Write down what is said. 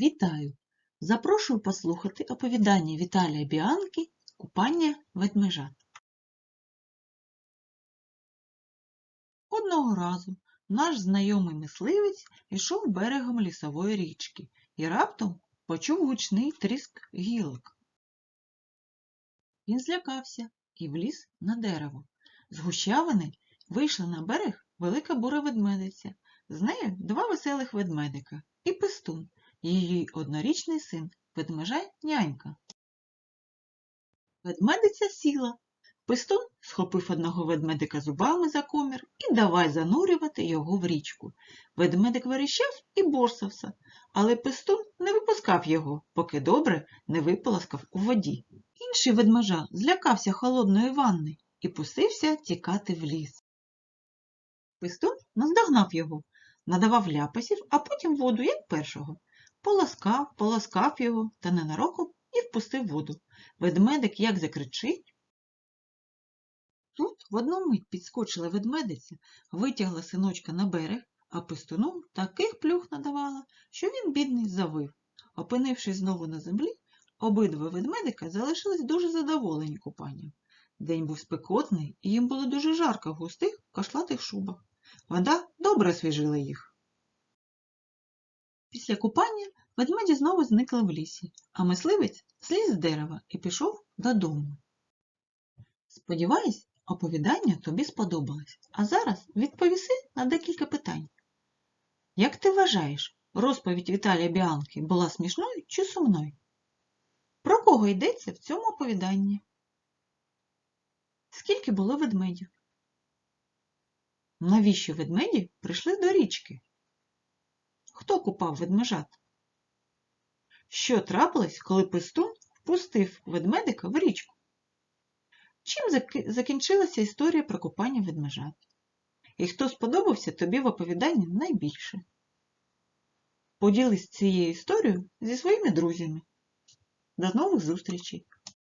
Вітаю! Запрошую послухати оповідання Віталія Біанки «Купання ведмежат». Одного разу наш знайомий мисливець йшов берегом лісової річки і раптом почув гучний тріск гілок. Він злякався і вліз на дерево. З гущавини вийшла на берег велика бура ведмедиця, з нею два веселих ведмедика і пестун, її однорічний син, ведмежа нянька. Ведмедиця сіла. Пестун схопив одного ведмедика зубами за комір і давай занурювати його в річку. Ведмедик верещав і борсався, але пестун не випускав його, поки добре не виполоскав у воді. Інший ведмежа злякався холодної ванни і пустився тікати в ліс. Пестун наздогнав його, надавав ляпасів, а потім воду, як першого. Полоскав, полоскав його та ненароком і впустив воду. Ведмедик як закричить. Тут в одну мить підскочила ведмедиця, витягла синочка на берег, а пестуну таких плюх надавала, що він, бідний, завив. Опинившись знову на землі, обидва ведмедика залишились дуже задоволені купанням. День був спекотний, і їм було дуже жарко в густих кашлатих шубах. Вода добре освіжила їх. Після купання ведмеді знову зникли в лісі, а мисливець зліз з дерева і пішов додому. Сподіваюсь, оповідання тобі сподобалось. А зараз відповіси на декілька питань. Як ти вважаєш, розповідь Віталія Біанки була смішною чи сумною? Про кого йдеться в цьому оповіданні? Скільки було ведмедів? Навіщо ведмеді прийшли до річки? Хто купав ведмежат? Що трапилось, коли пестун впустив ведмедика в річку? Чим закінчилася історія про купання ведмежат? І хто сподобався тобі в оповіданні найбільше? Поділись цією історією зі своїми друзями. До нових зустрічей!